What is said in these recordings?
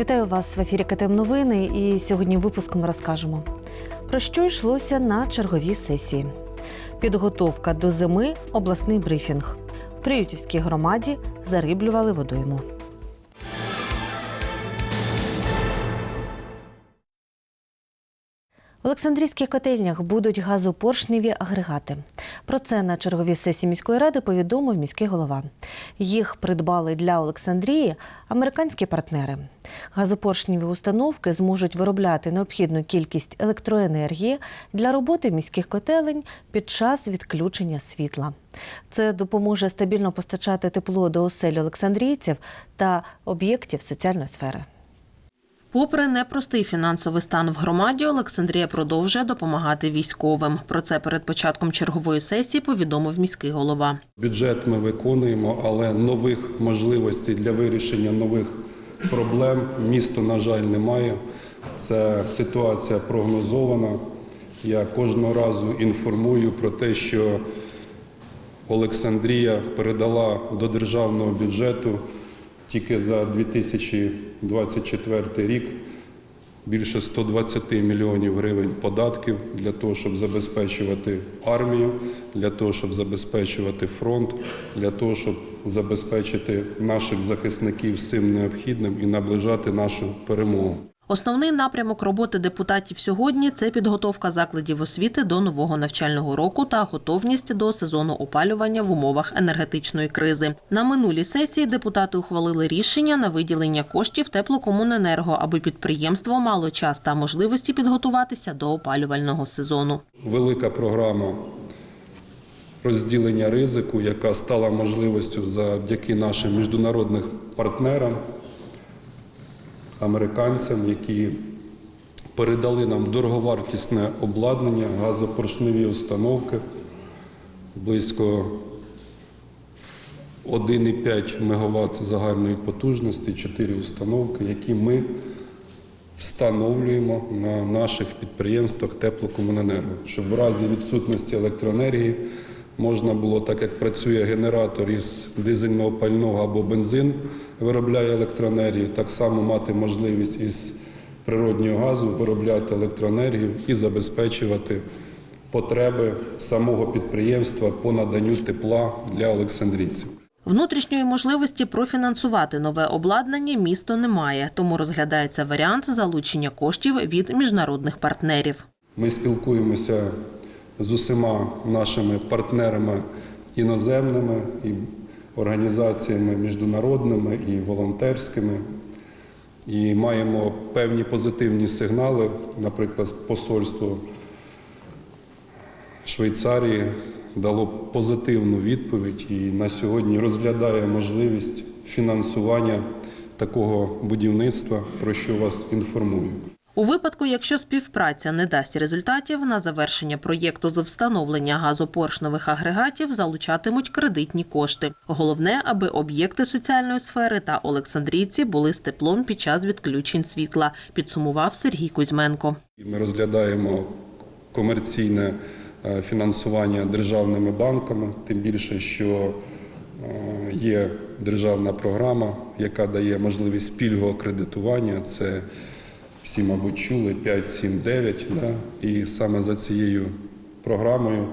Вітаю вас в ефірі КТМ Новини. І сьогодні випуском розкажемо про що йшлося на черговій сесії. Підготовка до зими, обласний брифінг. В Приютівській громаді зариблювали водойму. В Олександрійських котельнях будуть газопоршневі агрегати. Про це на черговій сесії міської ради повідомив міський голова. Їх придбали для Олександрії американські партнери. Газопоршневі установки зможуть виробляти необхідну кількість електроенергії для роботи міських котелень під час відключення світла. Це допоможе стабільно постачати тепло до осель олександрійців та об'єктів соціальної сфери. Попри непростий фінансовий стан в громаді, Олександрія продовжує допомагати військовим. Про це перед початком чергової сесії повідомив міський голова. Бюджет ми виконуємо, але нових можливостей для вирішення нових проблем місто, на жаль, немає. Це ситуація прогнозована. Я кожного разу інформую про те, що Олександрія передала до державного бюджету тільки за 2024 рік більше 120 мільйонів гривень податків для того, щоб забезпечувати армію, для того, щоб забезпечувати фронт, для того, щоб забезпечити наших захисників всім необхідним і наближати нашу перемогу. Основний напрямок роботи депутатів сьогодні це підготовка закладів освіти до нового навчального року та готовність до сезону опалювання в умовах енергетичної кризи. На минулій сесії депутати ухвалили рішення на виділення коштів теплокомуненерго, аби підприємство мало час та можливості підготуватися до опалювального сезону. Велика програма розділення ризику, яка стала можливістю завдяки нашим міжнародним партнерам, американцям, які передали нам дороговартісне обладнання, газопоршневі установки, близько 1,5 МВт загальної потужності, 4 установки, які ми встановлюємо на наших підприємствах теплокомуненерго, щоб в разі відсутності електроенергії можна було, так як працює генератор із дизельного пального або бензин, виробляє електроенергію, так само мати можливість із природнього газу виробляти електроенергію і забезпечувати потреби самого підприємства по наданню тепла для олександрійців. Внутрішньої можливості профінансувати нове обладнання місто не має, тому розглядається варіант залучення коштів від міжнародних партнерів. Ми спілкуємося з усіма нашими партнерами іноземними і організаціями міжнародними і волонтерськими. І маємо певні позитивні сигнали, наприклад, посольство Швейцарії дало позитивну відповідь і на сьогодні розглядає можливість фінансування такого будівництва, про що вас інформую. У випадку, якщо співпраця не дасть результатів, на завершення проєкту з встановлення газопоршневих агрегатів залучатимуть кредитні кошти. Головне, аби об'єкти соціальної сфери та олександрійці були з теплом під час відключень світла, підсумував Сергій Кузьменко. Ми розглядаємо комерційне е, фінансування державними банками, тим більше, що е, є державна програма, яка дає можливість пільгового кредитування. Це всі, мабуть, чули 5, 7, 9. Да? І саме за цією програмою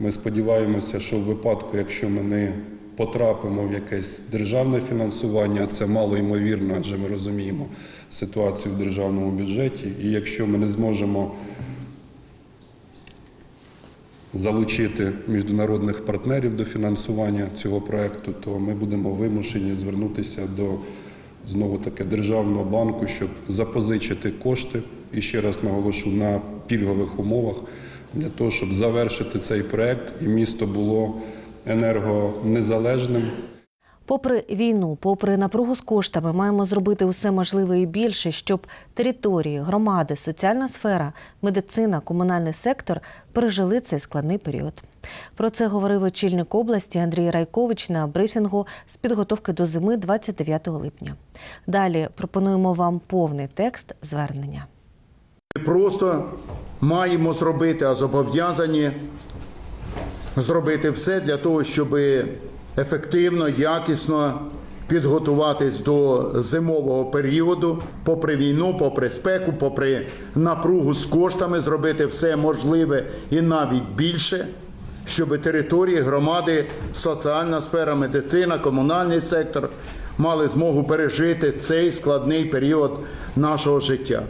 ми сподіваємося, що в випадку, якщо ми не потрапимо в якесь державне фінансування, це мало ймовірно, адже ми розуміємо ситуацію в державному бюджеті. І якщо ми не зможемо залучити міжнародних партнерів до фінансування цього проекту, то ми будемо вимушені звернутися до знову таки державного банку, щоб запозичити кошти і ще раз наголошу на пільгових умовах для того, щоб завершити цей проект і місто було енергонезалежним. Попри війну, попри напругу з коштами, маємо зробити усе можливе і більше, щоб території, громади, соціальна сфера, медицина, комунальний сектор пережили цей складний період. Про це говорив очільник області Андрій Райкович на брифінгу з підготовки до зими 29 липня. Далі пропонуємо вам повний текст звернення. Ми просто маємо зробити, а зобов'язані зробити все для того, щоб ефективно, якісно підготуватись до зимового періоду, попри війну, попри спеку, попри напругу з коштами, зробити все можливе і навіть більше, щоб території громади, соціальна сфера, медицина, комунальний сектор мали змогу пережити цей складний період нашого життя.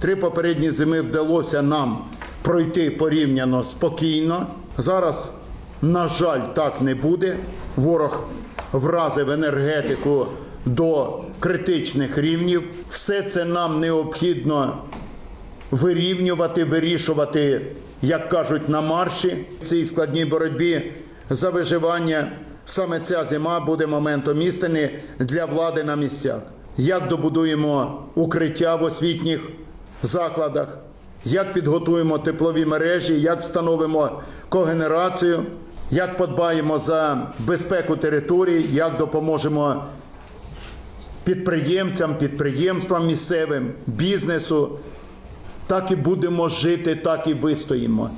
Три попередні зими вдалося нам пройти порівняно спокійно. Зараз, на жаль, так не буде. Ворог вразив енергетику до критичних рівнів. Все це нам необхідно вирівнювати, вирішувати, як кажуть, на марші в цій складній боротьбі за виживання. Саме ця зима буде моментом істини для влади на місцях. Як добудуємо укриття в освітніх закладах, як підготуємо теплові мережі, як встановимо когенерацію, як подбаємо за безпеку територій, як допоможемо підприємцям, підприємствам місцевим, бізнесу. Так і будемо жити, так і вистоїмо.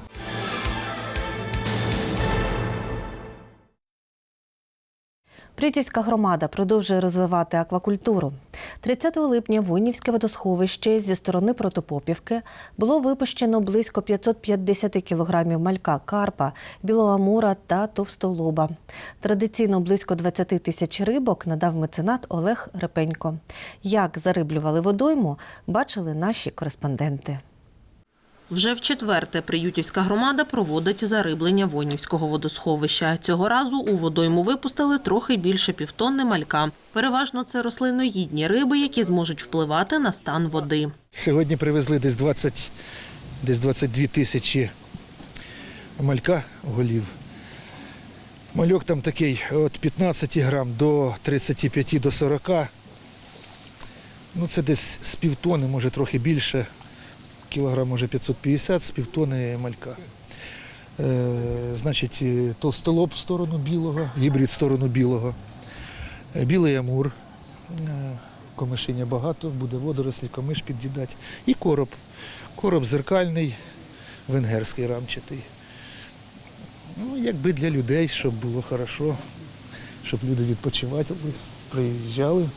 Притівська громада продовжує розвивати аквакультуру. 30 липня в Уйнівське водосховище зі сторони Протопопівки було випущено близько 550 кілограмів малька, карпа, білого амура та товстолоба. Традиційно близько 20 тисяч рибок надав меценат Олег Репенько. Як зариблювали водойму, бачили наші кореспонденти. Вже в четверте Приютівська громада проводить зариблення Вонівського водосховища. Цього разу у водойму випустили трохи більше півтонни малька. Переважно це рослиноїдні риби, які зможуть впливати на стан води. Сьогодні привезли десь 20, десь 22 тисячі малька голів. Мальок там такий від 15 грам до 35 до 40. Ну, це десь з півтони, може трохи більше. Кілограм може 550 з півтони малька. Е, значить, е, толстолоб в сторону білого, гібрид в сторону білого, Е, білий амур. Комишиня багато, буде водорослі, комиш під'їдати. І короб. Короб зеркальний, венгерський рамчатий. Ну, якби для людей, щоб було хорошо, щоб люди відпочивали, приїжджали,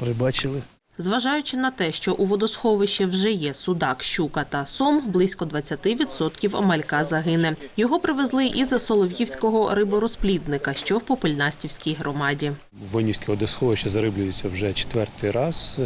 рибачили. Зважаючи на те, що у водосховищі вже є судак, щука та сом, близько 20% малька загине. Його привезли із Солов'ївського риборозплідника, що в Попельнастівській громаді. Вонівське водосховище зариблюється вже четвертий раз.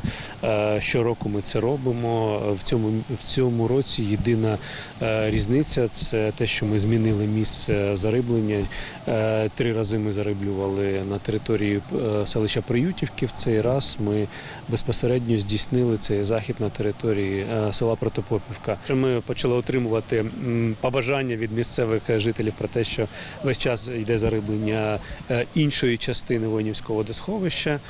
Е, Щороку ми це робимо. В цьому, в цьому році єдина е, різниця це те, що ми змінили місце зариблення. Е, Три рази ми зариблювали на території селища Приютівки. В цей раз ми безпосередньо здійснили цей захід на території е, села Протопопівка. Ми почали отримувати побажання від місцевих жителів про те, що весь час йде зариблення е, іншої частини Вонівського водосховища. Е,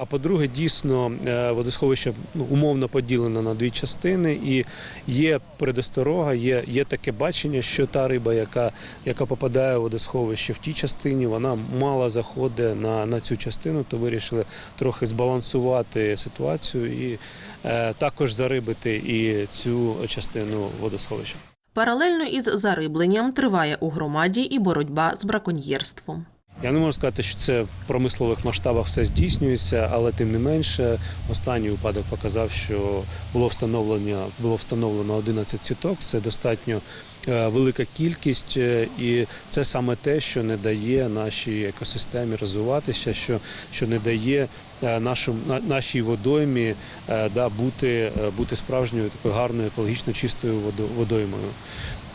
А по-друге, дійсно е, водосховище ну, умовно поділено на дві частини, і є предосторога, є, є таке бачення, що та риба, яка, яка попадає у водосховище в тій частині, вона мало заходить на, на цю частину, то вирішили трохи збалансувати ситуацію і е, також зарибити і цю частину водосховища. Паралельно із зарибленням триває у громаді і боротьба з браконьєрством. Я не можу сказати, що це в промислових масштабах все здійснюється, але тим не менше, останній випадок показав, що було встановлено, було встановлено 11 сіток. Це достатньо велика кількість, е, і це саме те, що не дає нашій екосистемі розвиватися, що, що не дає нашим, нашій водоймі е, да, бути, е, бути справжньою такою гарною екологічно чистою водо- водоймою.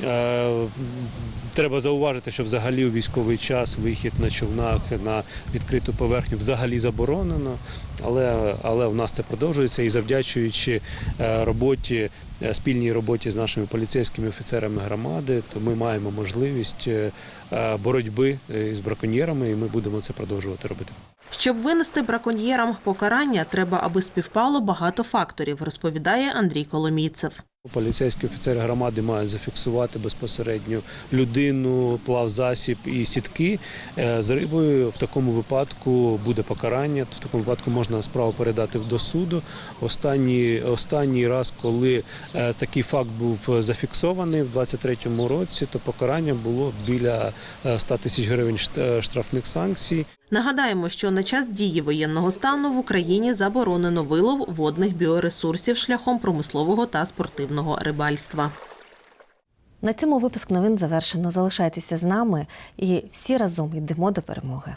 Е, Треба зауважити, що взагалі у військовий час вихід на човнах на відкриту поверхню взагалі заборонено, але, але в нас це продовжується і завдячуючи е, роботі, е, спільній роботі з нашими поліцейськими офіцерами громади, то ми маємо можливість боротьби з браконьєрами, і ми будемо це продовжувати робити. Щоб винести браконьєрам покарання, треба, аби співпало багато факторів, розповідає Андрій Коломійцев. Поліцейські офіцери громади мають зафіксувати безпосередньо людину, плавзасіб і сітки Е, з рибою. В такому випадку буде покарання. В такому випадку можна справу передати до суду. Останній, останній раз, коли е, такий факт був зафіксований в 23-му році, то покарання було біля е, 100 тисяч гривень шт- е, штрафних санкцій. Нагадаємо, що на час дії воєнного стану в Україні заборонено вилов водних біоресурсів шляхом промислового та спортивного рибальства. На цьому випуск новин завершено. Залишайтеся з нами і всі разом йдемо до перемоги.